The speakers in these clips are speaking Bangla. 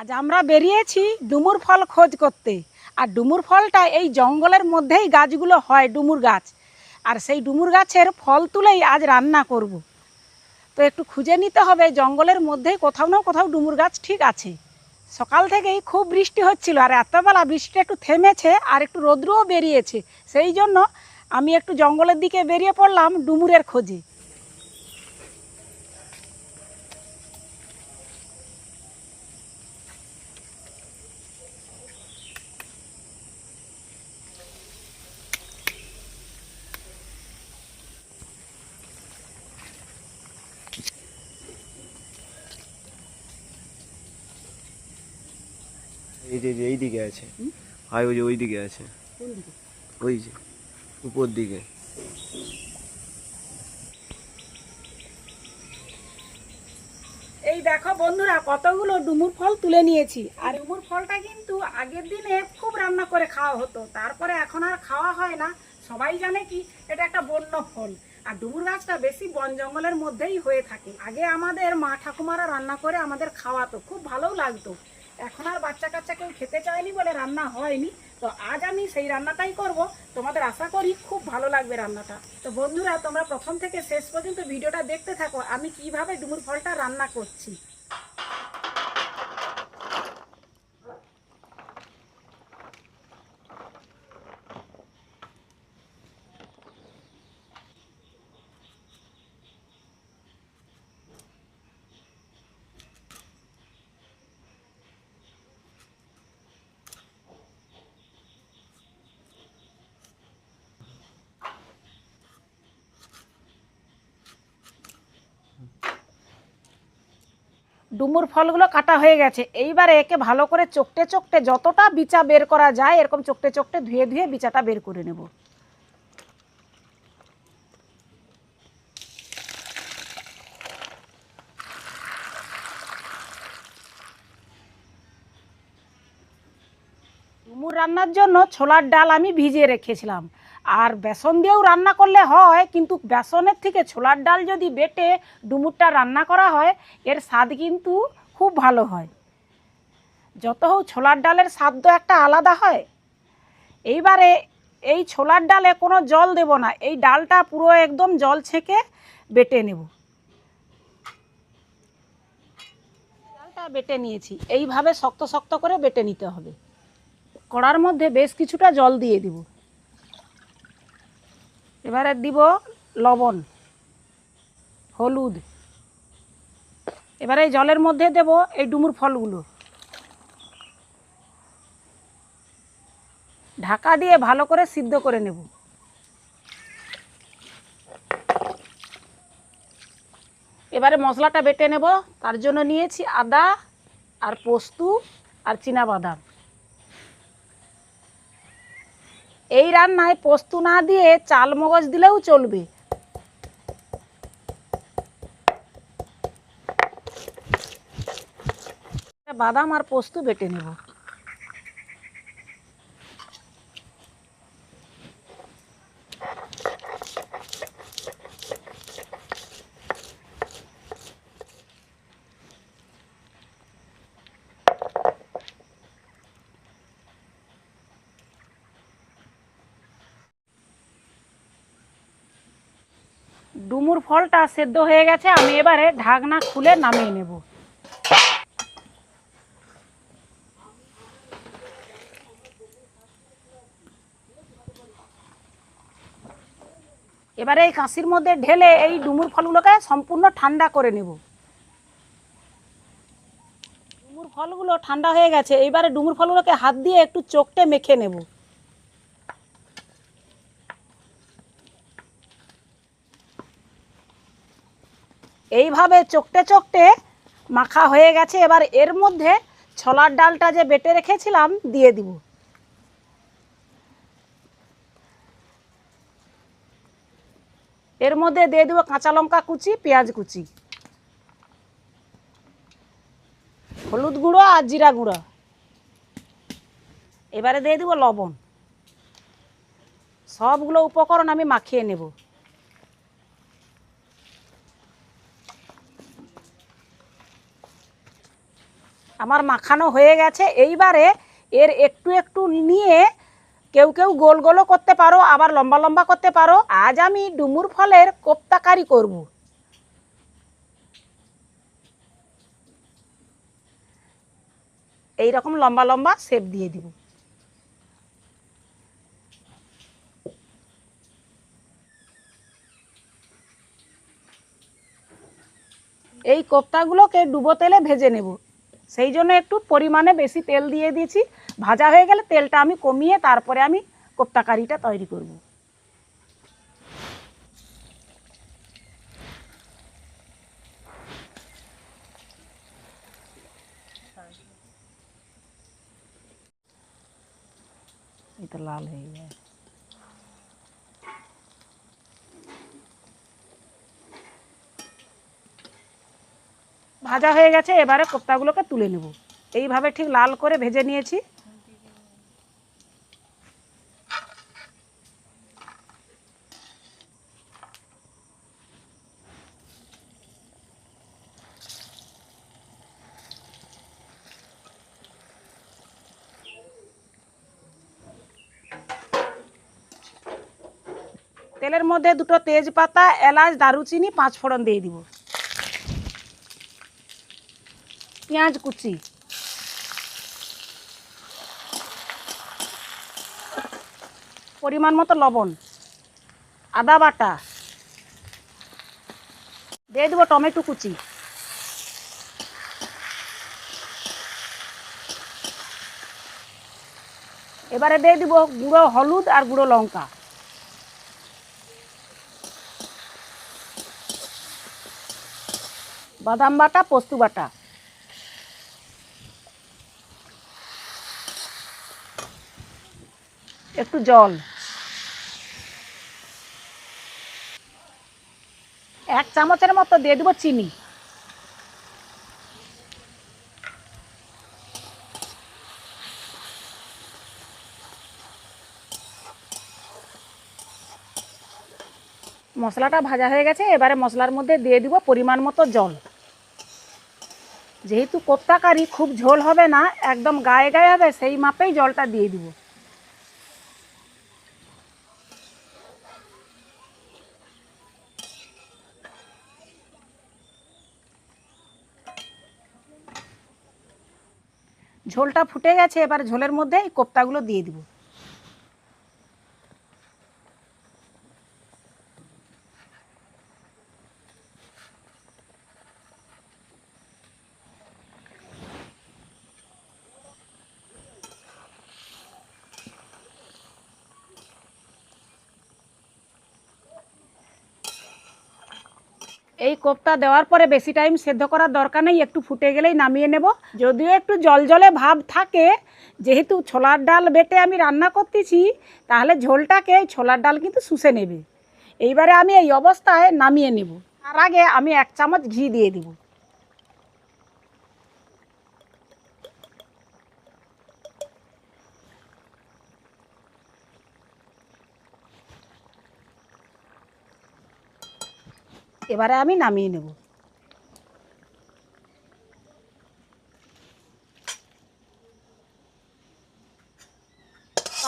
আজ আমরা বেরিয়েছি ডুমুর ফল খোঁজ করতে। আর ডুমুর ফলটা এই জঙ্গলের মধ্যেই গাছগুলো হয়, ডুমুর গাছ। আর সেই ডুমুর গাছের ফল তুলেই আজ রান্না করব। তো একটু খুঁজে নিতে হবে, জঙ্গলের মধ্যেই কোথাও না কোথাও ডুমুর গাছ ঠিক আছে। সকাল থেকেই খুব বৃষ্টি হচ্ছিল, আর এতবেলা বৃষ্টিটা একটু থেমেছে আর একটু রৌদ্রও বেরিয়েছে। সেই জন্য আমি একটু জঙ্গলের দিকে বেরিয়ে পড়লাম ডুমুরের খোঁজে। এই যে, এই দিকে আছে। হয় ওই যে ওই দিকে আছে। ওই যে, উপর দিকে। এই দেখো বন্ধুরা, কতগুলো ডুমুর ফল তুলে নিয়েছি। আর ডুমুর ফলটা কিন্তু আগের দিনে খুব রান্না করে খাওয়া হতো। তারপরে এখন আর খাওয়া হয় না। সবাই জানে কি, এটা একটা বন্য ফল। আর ডুমুর গাছটা বেশি বন জঙ্গলের মধ্যেই হয়ে থাকে। আগে আমাদের মা ঠাকুমারা রান্না করে আমাদের খাওয়াতো। খুব ভালোও লাগতো। এখন আর বাচ্চা কাচ্চা কেউ খেতে চায়নি বলে রান্না হয়নি। তো আজ আমি সেই রান্নাটাই করব। তোমাদের আশা করি খুব ভালো লাগবে রান্নাটা। তো বন্ধুরা, তোমরা প্রথম থেকে শেষ পর্যন্ত ভিডিওটা দেখতে থাকো। আমি কীভাবে ডুমুর ফলটা রান্না করছি। ডুমুর ফলগুলো কাটা হয়ে গেছে। এইবারে একে ভালো করে চোখটে চোখটে যতটা বিচা বের করা যায়, এরকম চোখটে চোখটে ধুয়ে ধুয়ে বিচাটা বের করে নেব। ডুমুর রান্নার জন্য ছোলার ডাল আমি ভিজিয়ে রেখেছিলাম। আর বেসন দিয়েও রান্না করলে হয়, কিন্তু বেসনের থেকে ছোলার ডাল যদি বেটে ডুমুরটা রান্না করা হয়, এর স্বাদ কিন্তু খুব ভালো হয়। যত হোক ছোলার ডালের স্বাদ তো একটা আলাদা হয়। এইবারে এই ছোলার ডালে কোনো জল দেব না, এই ডালটা পুরো একদম জল ছেঁকে বেটে নেব। ডালটা বেটে নিয়েছি, এইভাবে শক্ত শক্ত করে বেটে নিতে হবে। কড়ার মধ্যে বেশ কিছুটা জল দিয়ে দিব। এবারে দিব লবণ, হলুদ। এবারে জলের মধ্যে দেব এই ডুমুর ফলগুলো। ঢাকা দিয়ে ভালো করে সিদ্ধ করে নেব। এবারে মশলাটা বেটে নেব, তার জন্য নিয়েছি আদা আর পোস্তু আর বাদাম এই রান্নায় পোস্ত না দিয়ে চাল মগজ দিলেও চলবে। বাদাম আর পোস্ত বেটে নেব। ডুমুর ফলটা সেদ্ধ হয়ে গেছে, আমি এবারে ঢাকনা খুলে নামিয়ে নেব। এবারে এই কাঁসির মধ্যে ঢেলে এই ডুমুর ফলগুলোকে সম্পূর্ণ ঠান্ডা করে নেব। ডুমুর ফলগুলো ঠান্ডা হয়ে গেছে এইবারে ডুমুর ফলগুলোকে হাত দিয়ে একটু চোখটে মেখে নেব। এইভাবে চোখটে চোখটে মাখা হয়ে গেছে। এবার এর মধ্যে ছোলার ডালটা যে বেটে রেখেছিলাম, দিয়ে দিব। এর মধ্যে দিয়ে দেবো কাঁচা লঙ্কা কুচি, পেঁয়াজ কুচি। হলুদ গুঁড়ো আর জিরা গুঁড়ো। এবারে দিয়ে দেবো লবণ। সবগুলো উপকরণ আমি মাখিয়ে নেব। আমার মাখানো হয়ে গেছে। এইবারে এর একটু একটু নিয়ে কেউ কেউ গোল গোলও করতে পারো, আবার লম্বা লম্বা করতে পারো। আজ আমি ডুমুর ফলের কোপ্তাকারি করব। এই রকম লম্বা লম্বা শেপ দিয়ে দিব। এই কোপ্তাগুলোকে ডুবো তেলে ভেজে নেব। সেই জন্য একটু পরিমাণে বেশি তেল দিয়ে দিয়েছি। ভাজা হয়ে গেলে তেলটা আমি কমিয়ে তারপরে আমি কোপ্তা কারিটা তৈরি করব। এটা লাল হয়ে যায় ভাজা হয়ে গেছে, এবারে কোপ্তাগুলোকে তুলে নেব। এইভাবে ঠিক লাল করে ভেজে নিয়েছি। তেলের মধ্যে দুটো তেজপাতা, এলাচ, দারুচিনি পাঁচ ফোড়ন দিয়ে দিব। পেঁয়াজ কুচি। পরিমাণ মতো লবণ, আদা বাটা, দিয়ে দেবো টমেটো কুচি। এবারে দিয়ে দিব গুঁড়ো হলুদ আর গুঁড়ো লঙ্কা। বাদাম বাটা, পোস্ত বাটা। একটু জল। এক চামচের মতো দিয়ে দেবো চিনি। মশলাটা ভাজা হয়ে গেছে, এবারে মশলার মধ্যে দিয়ে দিব পরিমাণ মতো জল। যেহেতু কোপ্তা কারি খুব ঝোল হবে না, একদম গায়ে গায়ে হবে, সেই মাপেই জলটা দিয়ে দিব। ঝোলটা ফুটে গেছে এবার ঝোলের মধ্যে এই কোপ্তাগুলো দিয়ে দিব। এই কোপ্তা দেওয়ার পরে বেশি টাইম সেদ্ধ করার দরকার নেই, একটু ফুটে গেলেই নামিয়ে নেব। যদিও একটু জল জলে ভাব থাকে, যেহেতু ছোলার ডাল বেটে আমি রান্না করতেছি, তাহলে ঝোলটাকে এই ছোলার ডাল কিন্তু শুষে নেবে। এইবারে আমি এই অবস্থায় নামিয়ে নেব। তার আগে আমি এক চামচ ঘি দিয়ে দিব। এবারে আমি নামিয়ে নেব।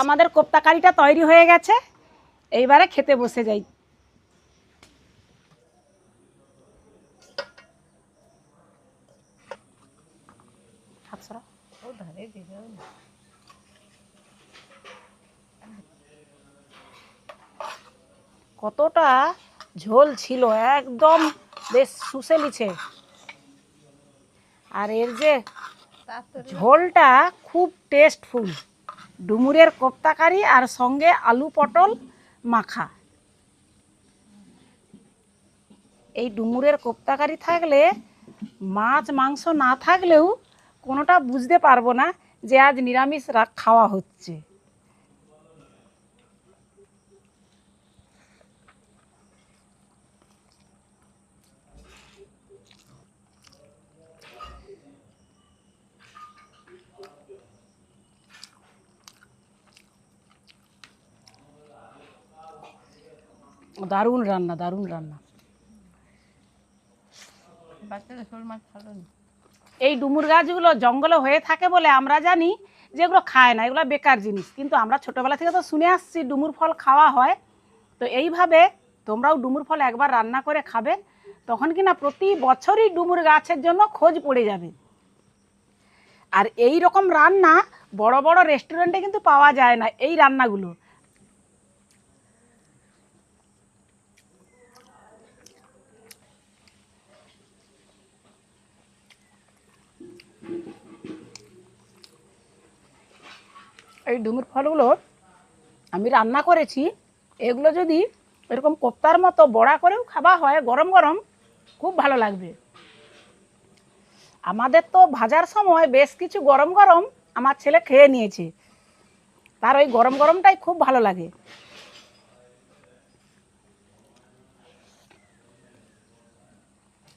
আমাদের কোপ্তা কারিটা তৈরি হয়ে গেছে। এইবারে খেতে বসে যাই। কতটা ঝোল ছিল একদম বেশ শুষে লিছে আর এর যে ঝোলটা খুব টেস্টফুল ডুমুরের কোপ্তাকারি আর সঙ্গে আলু পটল মাখা। এই ডুমুরের কোপ্তাকারি থাকলে, মাছ, মাংস না থাকলেও কোনোটা বুঝতে পারব না যে আজ নিরামিষ রা- খাওয়া হচ্ছে। দারুণ রান্না দারুণ রান্না। এই ডুমুর গাছগুলো জঙ্গলে হয়ে থাকে বলে আমরা জানি যে এগুলো খায় না এগুলো বেকার জিনিস। কিন্তু আমরা ছোটোবেলা থেকে তো শুনে আসছি ডুমুর ফল খাওয়া হয়। তো এইভাবে তোমরাও ডুমুর ফল একবার রান্না করে খাবে তখন কিনা প্রতি বছরই ডুমুর গাছের জন্য খোঁজ পড়ে যাবে। আর এই রকম রান্না বড় বড় রেস্টুরেন্টে কিন্তু পাওয়া যায় না এই রান্নাগুলো। এই ডুমুর ফলগুলো আমি রান্না করেছি। এগুলো যদি এরকম কোপ্তার মতো বড়া করেও খাওয়া হয়, গরম গরম, খুব ভালো লাগবে। আমাদের তো ভাজার সময় বেশ কিছু গরম গরম আমার ছেলে খেয়ে নিয়েছে। তার ওই গরম গরমটাই খুব ভালো লাগে।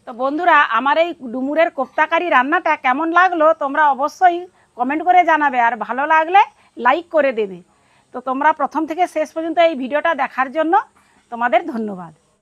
তো বন্ধুরা, আমার এই ডুমুরের কোপ্তাকারি রান্নাটা কেমন লাগল তোমরা অবশ্যই কমেন্ট করে জানাবে। আর ভালো লাগলে লাইক করে দেবে। তো তোমরা প্রথম থেকে শেষ পর্যন্ত এই ভিডিওটা দেখার জন্য তোমাদের ধন্যবাদ।